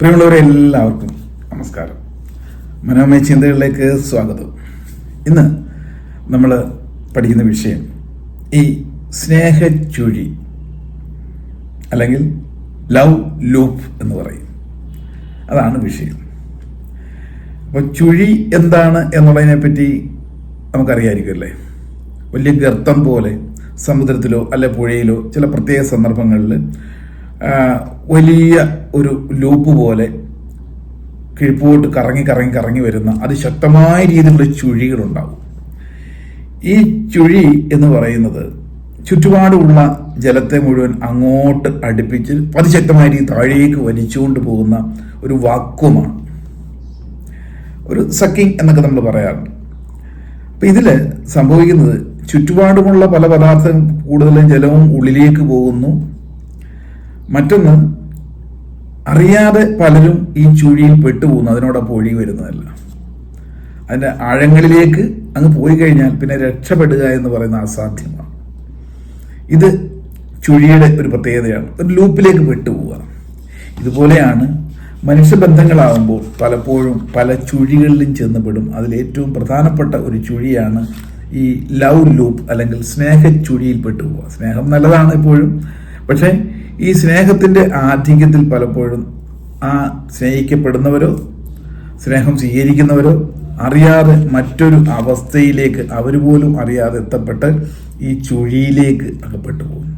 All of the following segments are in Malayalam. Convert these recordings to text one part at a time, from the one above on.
പ്രിയമുള്ളവരെ എല്ലാവർക്കും നമസ്കാരം. മനോമയ ചിന്തകളിലേക്ക് സ്വാഗതം. ഇന്ന് നമ്മൾ പഠിക്കുന്ന വിഷയം ഈ സ്നേഹച്ചുഴി അല്ലെങ്കിൽ ലവ് ലൂപ്പ് എന്ന് പറയും. അതാണ് വിഷയം. അപ്പോൾ ചുഴി എന്താണ് എന്നുള്ളതിനെ പറ്റി നമുക്കറിയായിരിക്കും അല്ലേ? വലിയ ഗർത്തം പോലെ സമുദ്രത്തിലോ അല്ലെ പുഴയിലോ ചില പ്രത്യേക സന്ദർഭങ്ങളിൽ വലിയ ഒരു ലൂപ്പ് പോലെ കിഴിപ്പോട്ട് കറങ്ങി കറങ്ങി കറങ്ങി വരുന്ന അതിശക്തമായ രീതിയിലുള്ള ചുഴികളുണ്ടാവും. ഈ ചുഴി എന്ന് പറയുന്നത് ചുറ്റുപാടുമുള്ള ജലത്തെ മുഴുവൻ അങ്ങോട്ട് അടുപ്പിച്ച് അതിശക്തമായ രീതി താഴേക്ക് വലിച്ചുകൊണ്ട് പോകുന്ന ഒരു വാക്വമാണ്. ഒരു സക്കിങ് എന്നൊക്കെ നമ്മൾ പറയാറുണ്ട്. അപ്പം ഇതിൽ സംഭവിക്കുന്നത് ചുറ്റുപാടുമുള്ള പല പദാർത്ഥം കൂടുതലും ജലവും ഉള്ളിലേക്ക് പോകുന്നു. മറ്റൊന്ന് അറിയാതെ പലരും ഈ ചുഴിയിൽ പെട്ടുപോകുന്നു അതിനോടൊപ്പം ഒഴുകി വരുന്നതല്ല. അതിന്റെ ആഴങ്ങളിലേക്ക് അങ്ങ് പോയി കഴിഞ്ഞാൽ പിന്നെ രക്ഷപ്പെടുക എന്ന് പറയുന്ന അസാധ്യമാണ്. ഇത് ചുഴിയുടെ ഒരു പ്രത്യേകതയാണ്. ഒരു ലൂപ്പിലേക്ക് പെട്ടുപോവുക ഇതുപോലെയാണ് മനുഷ്യബന്ധങ്ങളാകുമ്പോൾ പലപ്പോഴും പല ചുഴികളിലും ചെന്നപ്പെടും അതിലേറ്റവും പ്രധാനപ്പെട്ട ഒരു ചുഴിയാണ് ഈ ലവ് ലൂപ്പ് അല്ലെങ്കിൽ സ്നേഹ ചുഴിയിൽ പെട്ടുപോവുക സ്നേഹം നല്ലതാണ് എപ്പോഴും പക്ഷേ ഈ സ്നേഹത്തിന്റെ ആധിക്യത്തിൽ പലപ്പോഴും ആ സ്നേഹിക്കപ്പെടുന്നവരോ സ്നേഹം സ്വീകരിക്കുന്നവരോ അറിയാതെ മറ്റൊരു അവസ്ഥയിലേക്ക് അവർ പോലും അറിയാതെ എത്തപ്പെട്ട് ഈ ചുഴിയിലേക്ക് അകപ്പെട്ടു പോകും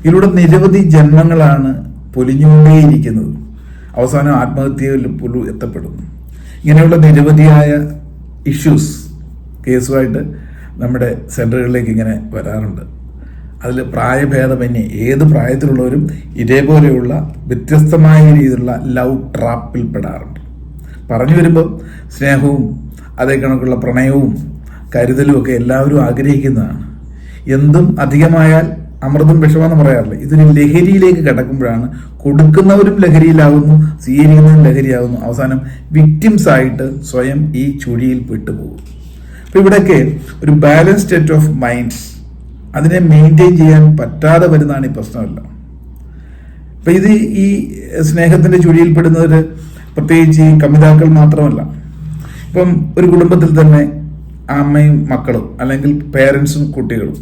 ഇതിലൂടെ നിരവധി ജന്മങ്ങളാണ് പൊലിഞ്ഞുകൊണ്ടേയിരിക്കുന്നത്. അവസാനം ആത്മഹത്യയിൽ പോലും എത്തപ്പെടുന്നു. ഇങ്ങനെയുള്ള നിരവധിയായ ഇഷ്യൂസ് കേസുമായിട്ട് നമ്മുടെ സെന്ററുകളിലേക്ക് ഇങ്ങനെ വരാറുണ്ട്. അതിൽ പ്രായഭേദമന്യേ ഏത് പ്രായത്തിലുള്ളവരും ഇതേപോലെയുള്ള വ്യത്യസ്തമായ രീതിയിലുള്ള ലവ് ട്രാപ്പിൽ പെടാറുണ്ട്. പറഞ്ഞു വരുമ്പം സ്നേഹവും അതേ കണക്കുള്ള പ്രണയവും കരുതലും ഒക്കെ എല്ലാവരും ആഗ്രഹിക്കുന്നതാണ്. എന്തും അധികമായാൽ അമൃതും വിഷമെന്ന് പറയാറില്ല. ഇതൊരു ലഹരിയിലേക്ക് കടക്കുമ്പോഴാണ് കൊടുക്കുന്നവരും ലഹരിയിലാകുന്നു സ്വീകരിക്കുന്നവരും ലഹരിയാകുന്നു അവസാനം വിക്ടിംസ് ആയിട്ട് സ്വയം ഈ ചുഴിയിൽ പെട്ടുപോകും. അപ്പൊ ഇവിടെയൊക്കെ ഒരു ബാലൻസ് സ്റ്റേറ്റ് ഓഫ് മൈൻഡ് അതിനെ മെയിന്റെയിൻ ചെയ്യാൻ പറ്റാതെ വരുന്നതാണ് ഈ പ്രശ്നമല്ല. അപ്പം ഇത് ഈ സ്നേഹത്തിന്റെ ചുഴിയിൽപ്പെടുന്നവർ പ്രത്യേകിച്ച് ഈ കമിതാക്കൾ മാത്രമല്ല. ഇപ്പം ഒരു കുടുംബത്തിൽ തന്നെ അമ്മയും മക്കളും അല്ലെങ്കിൽ പേരൻസും കുട്ടികളും.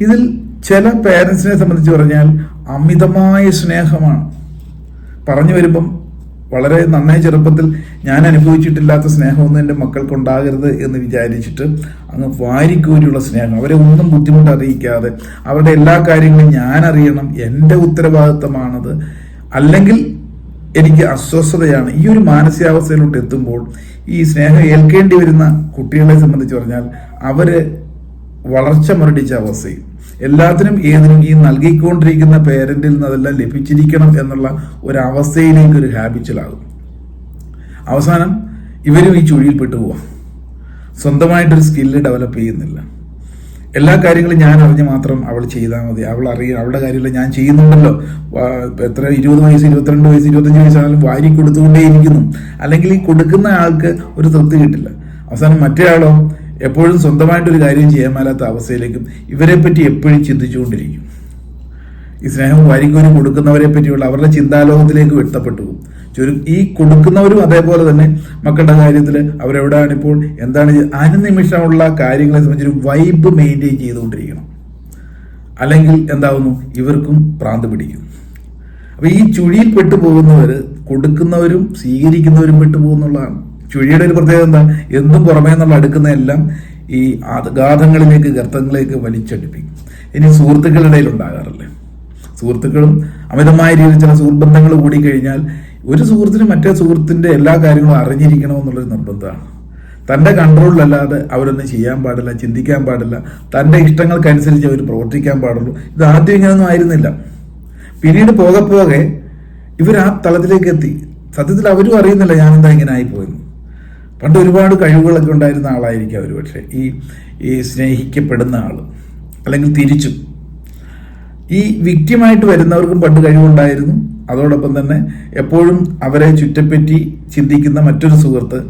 ഇതിൽ ചില പേരൻസിനെ സംബന്ധിച്ച് പറഞ്ഞാൽ അമിതമായ സ്നേഹമാണ്. പറഞ്ഞു വരുമ്പം വളരെ നന്നായി ചെറുപ്പത്തിൽ ഞാൻ അനുഭവിച്ചിട്ടില്ലാത്ത സ്നേഹമൊന്നും എന്റെ മക്കൾക്ക് ഉണ്ടാകരുത് എന്ന് വിചാരിച്ചിട്ട് അങ്ങ് വാരിക്കൂരിയുള്ള സ്നേഹം. അവരെ ഒന്നും ബുദ്ധിമുട്ട് അറിയിക്കാതെ അവരുടെ എല്ലാ കാര്യങ്ങളും ഞാൻ അറിയണം എന്റെ ഉത്തരവാദിത്തമാണത്. അല്ലെങ്കിൽ എനിക്ക് അസ്വസ്ഥതയാണ്. ഈ ഒരു മാനസികാവസ്ഥയിലോട്ട് എത്തുമ്പോൾ ഈ സ്നേഹം ഏൽക്കേണ്ടി വരുന്ന കുട്ടികളെ സംബന്ധിച്ച് പറഞ്ഞാൽ അവർ വളർച്ച മുരടിച്ച അവസ്ഥയും എല്ലാത്തിനും ഏതിനും ഈ നൽകിക്കൊണ്ടിരിക്കുന്ന പേരന്റിൽ നിന്ന് അതെല്ലാം ലഭിച്ചിരിക്കണം എന്നുള്ള ഒരു അവസ്ഥയിലേക്ക് ഒരു ഹാബിച്ചലാകും അവസാനം ഇവരും ഈ ചുഴിയിൽപ്പെട്ടു പോവാം. സ്വന്തമായിട്ടൊരു സ്കില്ല് ഡെവലപ്പ് ചെയ്യുന്നില്ല. എല്ലാ കാര്യങ്ങളും ഞാൻ അറിഞ്ഞ് മാത്രം അവൾ ചെയ്താൽ മതി. അവൾ അറിയ അവളുടെ കാര്യമില്ല ഞാൻ ചെയ്യുന്നുണ്ടല്ലോ. എത്ര ഇരുപത് വയസ്സ് ഇരുപത്തിരണ്ട് വയസ്സ് ഇരുപത്തഞ്ച് വയസ്സാണെങ്കിലും വാരി കൊടുത്തുകൊണ്ടേയിരിക്കുന്നു. അല്ലെങ്കിൽ ഈ കൊടുക്കുന്ന ആൾക്ക് ഒരു തൃപ്തി കിട്ടില്ല. അവസാനം മറ്റേ ആളോ എപ്പോഴും സ്വന്തമായിട്ടൊരു കാര്യം ചെയ്യാൻ മേലാത്ത അവസ്ഥയിലേക്കും ഇവരെപ്പറ്റി പറ്റി എപ്പോഴും ചിന്തിച്ചുകൊണ്ടിരിക്കും. ഈ സ്നേഹം വാരിക്കോരി കൊടുക്കുന്നവരെ പറ്റിയുള്ള അവരുടെ ചിന്താലോകത്തിലേക്ക് വ്യക്തപ്പെട്ടു പോകും. ചുരു ഈ കൊടുക്കുന്നവരും അതേപോലെ തന്നെ മക്കളുടെ കാര്യത്തിൽ അവരെവിടെയാണ് ഇപ്പോൾ? എന്താണ് അനുനിമിഷമുള്ള കാര്യങ്ങളെ സംബന്ധിച്ചൊരു വൈബ് മെയിന്റെയിൻ ചെയ്തുകൊണ്ടിരിക്കണം. അല്ലെങ്കിൽ എന്താവുന്നു? ഇവർക്കും പ്രാന്ത് പിടിക്കും. അപ്പോൾ ഈ ചുഴിയിൽ പെട്ടു പോകുന്നവർ കൊടുക്കുന്നവരും സ്വീകരിക്കുന്നവരും പെട്ടു പോകുന്നുള്ളതാണ് ചുഴിയുടെ ഒരു പ്രത്യേകത എന്താ? എന്തും പുറമേ നിന്നുള്ള അടുക്കുന്നതെല്ലാം ഈ അഗാധങ്ങളിലേക്ക് ഗർത്തങ്ങളിലേക്ക് വലിച്ചടിപ്പിക്കും. ഇനി സുഹൃത്തുക്കളുടെ ഇടയിൽ ഉണ്ടാകാറില്ലേ? സുഹൃത്തുക്കളും അമിതമായ രീതിയിൽ ചില സുഹൃബന്ധങ്ങൾ കൂടി കൂടിക്കഴിഞ്ഞാൽ ഒരു സുഹൃത്തിന് മറ്റേ സുഹൃത്തിന്റെ എല്ലാ കാര്യങ്ങളും അറിഞ്ഞിരിക്കണമെന്നുള്ളൊരു നിർബന്ധമാണ്. തന്റെ കൺട്രോളിലല്ലാതെ അവരൊന്നും ചെയ്യാൻ പാടില്ല ചിന്തിക്കാൻ പാടില്ല. തന്റെ ഇഷ്ടങ്ങൾക്കനുസരിച്ച് അവർ പ്രവർത്തിക്കാൻ പാടുള്ളൂ. ഇത് ആദ്യം ഇങ്ങനെയൊന്നും ആയിരുന്നില്ല. പിന്നീട് പോകെ പോകെ ഇവർ ആ തലത്തിലേക്ക് എത്തി. സത്യത്തിൽ അവരും അറിയുന്നില്ല ഞാനെന്താ ഇങ്ങനെ ആയിപ്പോയെന്ന്. പണ്ട് ഒരുപാട് കഴിവുകളൊക്കെ ഉണ്ടായിരുന്ന ആളായിരിക്കും അവർ പക്ഷേ ഈ ഈ സ്നേഹിക്കപ്പെടുന്ന ആൾ അല്ലെങ്കിൽ തിരിച്ചും ഈ വിക്റ്റിമായിട്ട് വരുന്നവർക്കും പണ്ട് കഴിവുണ്ടായിരുന്നു. അതോടൊപ്പം തന്നെ എപ്പോഴും അവരെ ചുറ്റപ്പറ്റി ചിന്തിക്കുന്ന മറ്റൊരു സുഹൃത്ത്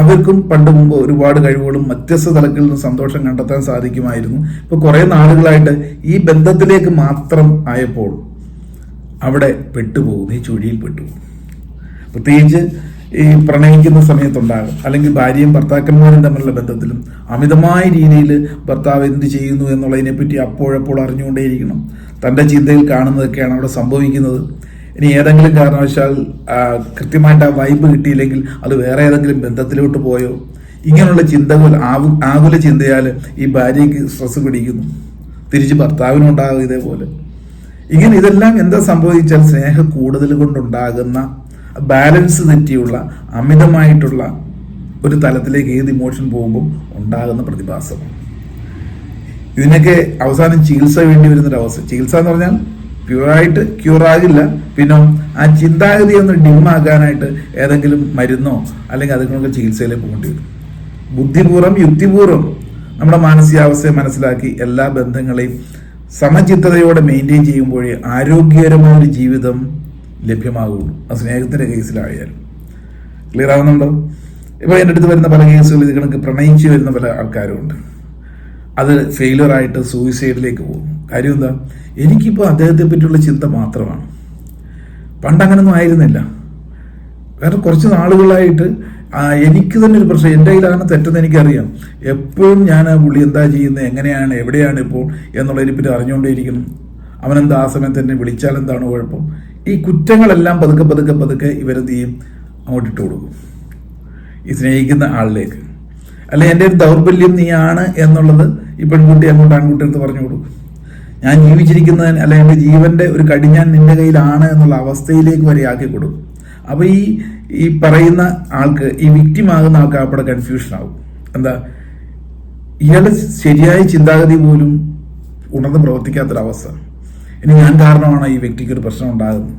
അവർക്കും പണ്ട് മുമ്പ് ഒരുപാട് കഴിവുകളും വ്യത്യസ്ത തലത്തിൽ നിന്ന് സന്തോഷം കണ്ടെത്താൻ സാധിക്കുമായിരുന്നു. ഇപ്പൊ കുറേ നാളുകളായിട്ട് ഈ ബന്ധത്തിലേക്ക് മാത്രം ആയപ്പോൾ അവിടെ പെട്ടുപോകുന്നു ഈ ചുഴിയിൽ പെട്ടുപോകും പ്രത്യേകിച്ച് ഈ പ്രണയിക്കുന്ന സമയത്തുണ്ടാകും. അല്ലെങ്കിൽ ഭാര്യയും ഭർത്താക്കന്മാരും തമ്മിലുള്ള ബന്ധത്തിലും അമിതമായ രീതിയിൽ ഭർത്താവ് എന്ത് ചെയ്യുന്നു എന്നുള്ളതിനെ പറ്റി അപ്പോഴപ്പോൾ അറിഞ്ഞുകൊണ്ടേയിരിക്കണം. തന്റെ ചിന്തയിൽ കാണുന്നതൊക്കെയാണ് അവിടെ സംഭവിക്കുന്നത്. ഇനി ഏതെങ്കിലും കാരണവശാൽ കൃത്യമായിട്ട് ആ വൈബ് കിട്ടിയില്ലെങ്കിൽ അത് വേറെ ഏതെങ്കിലും ബന്ധത്തിലോട്ട് പോയോ? ഇങ്ങനെയുള്ള ചിന്തകൾ ആകുല ചിന്തയാൽ ഈ ഭാര്യയ്ക്ക് സ്ട്രെസ് പിടിക്കുന്നു. തിരിച്ച് ഭർത്താവിനുണ്ടാകും ഇതേപോലെ. ഇങ്ങനെ ഇതെല്ലാം എന്താ സംഭവിച്ചാൽ സ്നേഹ കൂടുതൽ കൊണ്ടുണ്ടാകുന്ന ബാലൻസ് തെറ്റിയുള്ള അമിതമായിട്ടുള്ള ഒരു തലത്തിലേക്ക് ഏത് ഇമോഷൻ പോകുമ്പോൾ ഉണ്ടാകുന്ന പ്രതിഭാസം. ഇതിനൊക്കെ അവസാനം ചികിത്സ വേണ്ടി വരുന്നൊരു അവസ്ഥ. ചികിത്സ എന്ന് പറഞ്ഞാൽ പ്യുവറായിട്ട് ക്യൂർ ആകില്ല. പിന്നെ ആ ചിന്താഗതി ഒന്ന് ഡിമ്മാക്കാനായിട്ട് ഏതെങ്കിലും മരുന്നോ അല്ലെങ്കിൽ അതുങ്ങളൊക്കെ ചികിത്സയിലേക്ക് പോകേണ്ടി വരും. ബുദ്ധിപൂർവം യുക്തിപൂർവം നമ്മുടെ മാനസികാവസ്ഥയെ മനസ്സിലാക്കി എല്ലാ ബന്ധങ്ങളെയും സമചിത്തതയോടെ മെയിന്റെയിൻ ചെയ്യുമ്പോഴേ ആരോഗ്യകരമായ ഒരു ജീവിതം ലഭ്യമാകുള്ളൂ ആ സ്നേഹത്തിന്റെ കേസിലായാലും. ക്ലിയർ ആവുന്നുണ്ടോ? ഇപ്പോൾ എന്റെ അടുത്ത് വരുന്ന പല കേസുകൾ ഇത് കണക്ക് പ്രണയിച്ച് വരുന്ന പല ആൾക്കാരുമുണ്ട്. അത് ഫെയിലിയർ ആയിട്ട് സൂയിസൈഡിലേക്ക് പോകും കാര്യം എന്താ? എനിക്കിപ്പോൾ അദ്ദേഹത്തെ പറ്റിയുള്ള ചിന്ത മാത്രമാണ്. പണ്ട് അങ്ങനൊന്നും ആയിരുന്നില്ല. കാരണം കുറച്ച് നാളുകളായിട്ട് എനിക്ക് തന്നെ ഒരു പ്രശ്നം. എന്റെ കയ്യിലാണ് തെറ്റെന്ന് എനിക്കറിയാം. എപ്പോഴും ഞാൻ ആ പുള്ളി എന്താ ചെയ്യുന്നത് എങ്ങനെയാണ് എവിടെയാണ് ഇപ്പോൾ എന്നുള്ളതിനെ പറ്റി അറിഞ്ഞുകൊണ്ടേയിരിക്കണം. അവനെന്താ ആ സമയത്ത് എന്നെ വിളിച്ചാൽ എന്താണ് കുഴപ്പം? ഈ കുറ്റങ്ങളെല്ലാം പതുക്കെ പതുക്കെ പതുക്കെ ഇവരെന്ത് ചെയ്യും? അങ്ങോട്ട് ഇട്ട് കൊടുക്കും. ഈ സ്നേഹിക്കുന്ന ആളിലേക്ക്. അല്ലെ എന്റെ ഒരു ദൗർബല്യം നീയാണ് എന്നുള്ളത് ഈ പെൺകുട്ടി അങ്ങോട്ട് ആൺകുട്ടി എടുത്ത് പറഞ്ഞു കൊടുക്കും. ഞാൻ ജീവിച്ചിരിക്കുന്നതിന് അല്ലെ എന്റെ ജീവന്റെ ഒരു കടിഞ്ഞാൻ നിന്റെ കയ്യിലാണ് എന്നുള്ള അവസ്ഥയിലേക്ക് വരെ ആക്കി കൊടുക്കും. അപ്പോൾ ഈ ഈ പറയുന്ന ആൾക്ക് ഈ വിക്റ്റിം ആകുന്ന ആൾക്ക് അവിടെ കൺഫ്യൂഷൻ ആവും. എന്താ? ഇയാളുടെ ശരിയായ ചിന്താഗതി പോലും ഉണർന്ന് പ്രവർത്തിക്കാത്തൊരവസ്ഥ. ഇനി ഞാൻ കാരണമാണ് ഈ വ്യക്തിക്ക് ഒരു പ്രശ്നം ഉണ്ടാകുന്നത്.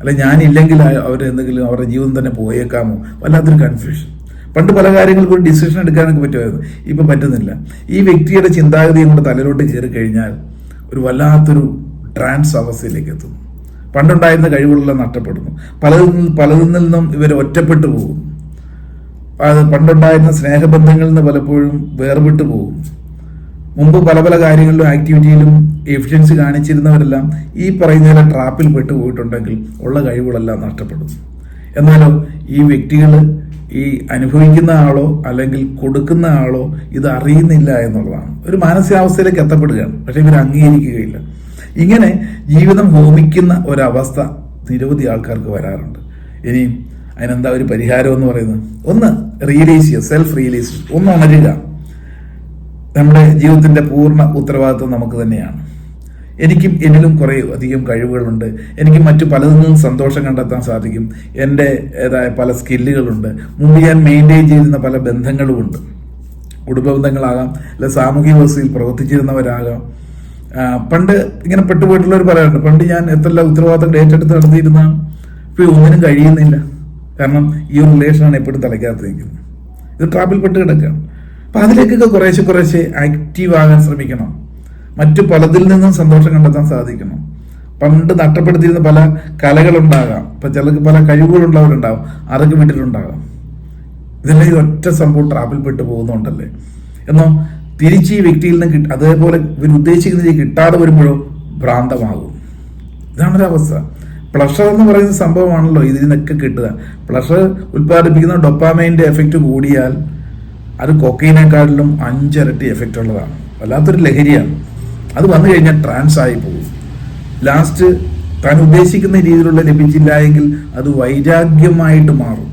അല്ലെ ഞാനില്ലെങ്കിൽ അവർ എന്തെങ്കിലും അവരുടെ ജീവിതം തന്നെ പോയേക്കാമോ? വല്ലാത്തൊരു കൺഫ്യൂഷൻ പണ്ട് പല കാര്യങ്ങൾക്കും ഒരു ഡിസിഷൻ എടുക്കാനൊക്കെ പറ്റുമായിരുന്നു. ഇപ്പം പറ്റുന്നില്ല. ഈ വ്യക്തിയുടെ ചിന്താഗതി കൊണ്ട് തലയിലോട്ട് കയറി കഴിഞ്ഞാൽ ഒരു വല്ലാത്തൊരു ട്രാൻസ് അവസ്ഥയിലേക്ക് എത്തുന്നു. പണ്ടുണ്ടായിരുന്ന കഴിവുകളെല്ലാം നഷ്ടപ്പെടുന്നു. പലതിൽ പലതിൽ നിന്നും ഇവർ ഒറ്റപ്പെട്ടു പോകും അത് പണ്ടുണ്ടായിരുന്ന സ്നേഹബന്ധങ്ങളിൽ നിന്ന് പലപ്പോഴും വേർപെട്ടു പോകും മുമ്പ് പല പല കാര്യങ്ങളിലും ആക്ടിവിറ്റിയിലും എഫിഷ്യൻസി കാണിച്ചിരുന്നവരെല്ലാം ഈ പറയുന്ന ട്രാപ്പിൽ പെട്ടു പോയിട്ടുണ്ടെങ്കിൽ ഉള്ള കഴിവുകളെല്ലാം നഷ്ടപ്പെടും. എന്നാലോ ഈ വ്യക്തികൾ ഈ അനുഭവിക്കുന്ന ആളോ അല്ലെങ്കിൽ കൊടുക്കുന്ന ആളോ ഇത് അറിയുന്നില്ല എന്നുള്ളതാണ്. ഒരു മാനസികാവസ്ഥയിലേക്ക് എത്തപ്പെടുകയാണ്. പക്ഷെ ഇവർ അംഗീകരിക്കുകയില്ല. ഇങ്ങനെ ജീവിതം ഹോമിക്കുന്ന ഒരവസ്ഥ നിരവധി ആൾക്കാർക്ക് വരാറുണ്ട്. ഇനിയും അതിനെന്താ ഒരു പരിഹാരം എന്ന് പറയുന്നത്? ഒന്ന് റിയലൈസ് ചെയ്യുക സെൽഫ് റിയലൈസ് ഒന്ന് ഉണരുക. നമ്മുടെ ജീവിതത്തിന്റെ പൂർണ ഉത്തരവാദിത്വം നമുക്ക് തന്നെയാണ്. എനിക്കും എന്നിലും കുറേ അധികം കഴിവുകളുണ്ട്. എനിക്ക് മറ്റു പലതിൽ നിന്നും സന്തോഷം കണ്ടെത്താൻ സാധിക്കും. എന്റെ ഏതായ പല സ്കില്ലുകളുണ്ട്. മുമ്പ് ഞാൻ മെയിന്റെയിൻ ചെയ്തിരുന്ന പല ബന്ധങ്ങളുമുണ്ട്. കുടുംബ ബന്ധങ്ങളാകാം അല്ലെ സാമൂഹിക വ്യവസ്ഥയിൽ പ്രവർത്തിച്ചിരുന്നവരാകാം. പണ്ട് ഇങ്ങനെ പെട്ടുപോയിട്ടുള്ളവർ പറയാറുണ്ട് പണ്ട് ഞാൻ എത്രല്ല ഉത്തരവാദിത്തങ്ങൾ ഏറ്റെടുത്ത് നടത്തിയിരുന്ന ഇപ്പോൾ ഒന്നിനും കഴിയുന്നില്ല. കാരണം ഈ ഒരു റിലേഷനാണ് എപ്പോഴും തലയ്ക്കകത്ത് നിൽക്കുന്നത്. ഇത് ട്രാപ്പിൽ പെട്ട് കിടക്കുകയാണ്. അപ്പൊ അതിലേക്കൊക്കെ കുറേശ്ശെ കുറേശ്ശെ ആക്റ്റീവ് ആകാൻ ശ്രമിക്കണം. മറ്റു പലതിൽ നിന്നും സന്തോഷം കണ്ടെത്താൻ സാധിക്കണം പണ്ട് നഷ്ടപ്പെടുത്തിയിരുന്ന പല കലകളുണ്ടാകാം. ഇപ്പൊ ചിലർക്ക് പല കഴിവുകളുള്ളവരുണ്ടാവും. അതൊക്കെ വീട്ടിലുണ്ടാകാം. ഇതെല്ലാം ഈ ഒറ്റ സംഭവം ട്രാപ്പിൽ പെട്ട് പോകുന്നുണ്ടല്ലേ? എന്നോ തിരിച്ച് ഈ വ്യക്തിയിൽ നിന്ന് കിട്ട അതേപോലെ ഇവർ ഉദ്ദേശിക്കുന്ന രീതി കിട്ടാതെ വരുമ്പോഴോ ഭ്രാന്തമാകും. ഇതാണൊരവസ്ഥ പ്ലഷർ എന്ന് പറയുന്ന സംഭവമാണല്ലോ ഇതിൽ നിന്നൊക്കെ കിട്ടുക. പ്ലഷർ ഉൽപ്പാദിപ്പിക്കുന്ന ഡൊപ്പാമൈന്റെ എഫക്റ്റ് കൂടിയാൽ അത് കൊക്കൈനേക്കാളിലും അഞ്ചിരട്ടി എഫക്റ്റ് ഉള്ളതാണ്. വല്ലാത്തൊരു ലഹരിയാണ്. അത് വന്നു കഴിഞ്ഞാൽ ട്രാൻസ് ആയി പോകും. ലാസ്റ്റ് താൻ ഉദ്ദേശിക്കുന്ന രീതിയിലുള്ള ലഭിച്ചില്ല എങ്കിൽ അത് വൈരാഗ്യമായിട്ട് മാറും.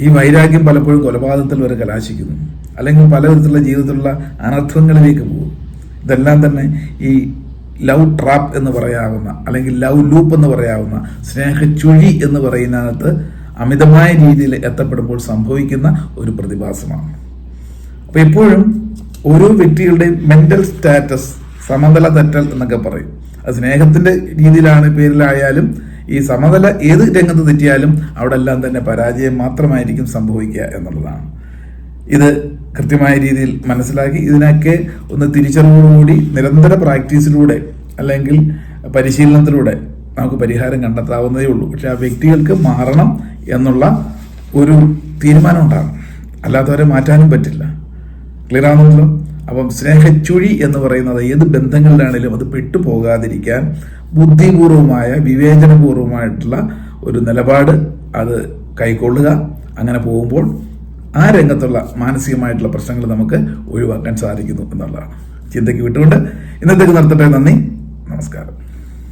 ഈ വൈരാഗ്യം പലപ്പോഴും കൊലപാതകത്തിൽ വരെ കലാശിക്കുന്നു. അല്ലെങ്കിൽ പലവിധത്തിലുള്ള ജീവിതത്തിലുള്ള അനർത്ഥങ്ങളിലേക്ക് പോകും. ഇതെല്ലാം തന്നെ ഈ ലവ് ട്രാപ്പ് എന്ന് പറയാവുന്ന അല്ലെങ്കിൽ ലവ് ലൂപ്പ് എന്ന് പറയാവുന്ന സ്നേഹച്ചുഴി എന്ന് പറയുന്നതിനകത്ത് അമിതമായ രീതിയിൽ എത്തപ്പെടുമ്പോൾ സംഭവിക്കുന്ന ഒരു പ്രതിഭാസമാണ്. അപ്പൊ എപ്പോഴും ഓരോ വ്യക്തികളുടെയും മെന്റൽ സ്റ്റാറ്റസ് സമതല തെറ്റൽ എന്നൊക്കെ പറയും. അത് സ്നേഹത്തിന്റെ രീതിയിലാണ് പേരിലായാലും ഈ സമതല ഏത് രംഗത്ത് തെറ്റിയാലും അവിടെ എല്ലാം തന്നെ പരാജയം മാത്രമായിരിക്കും സംഭവിക്കുക എന്നുള്ളതാണ്. ഇത് കൃത്യമായ രീതിയിൽ മനസ്സിലാക്കി ഇതിനൊക്കെ ഒന്ന് തിരിച്ചറിവോടുകൂടി നിരന്തര പ്രാക്ടീസിലൂടെ അല്ലെങ്കിൽ പരിശീലനത്തിലൂടെ നമുക്ക് പരിഹാരം കണ്ടെത്താവുന്നതേ ഉള്ളൂ. പക്ഷെ ആ വ്യക്തികൾക്ക് മാറണം എന്നുള്ള ഒരു തീരുമാനം ഉണ്ടാകും അല്ലാത്തവരെ മാറ്റാനും പറ്റില്ല. ക്ലിയർ ആണല്ലോ? അപ്പം സ്നേഹച്ചുഴി എന്ന് പറയുന്നത് ഏത് ബന്ധങ്ങളിലാണെങ്കിലും അത് പെട്ടുപോകാതിരിക്കാൻ ബുദ്ധിപൂർവമായ വിവേചനപൂർവമായിട്ടുള്ള ഒരു നിലപാട് അത് കൈക്കൊള്ളുക. അങ്ങനെ പോകുമ്പോൾ ആ രംഗത്തുള്ള മാനസികമായിട്ടുള്ള പ്രശ്നങ്ങൾ നമുക്ക് ഒഴിവാക്കാൻ സാധിക്കുന്നു എന്നുള്ളതാണ്. ചിന്തയ്ക്ക് വിട്ടുകൊണ്ട് ഇന്നത്തേക്ക് നിർത്തട്ടെ. നന്ദി. നമസ്കാരം.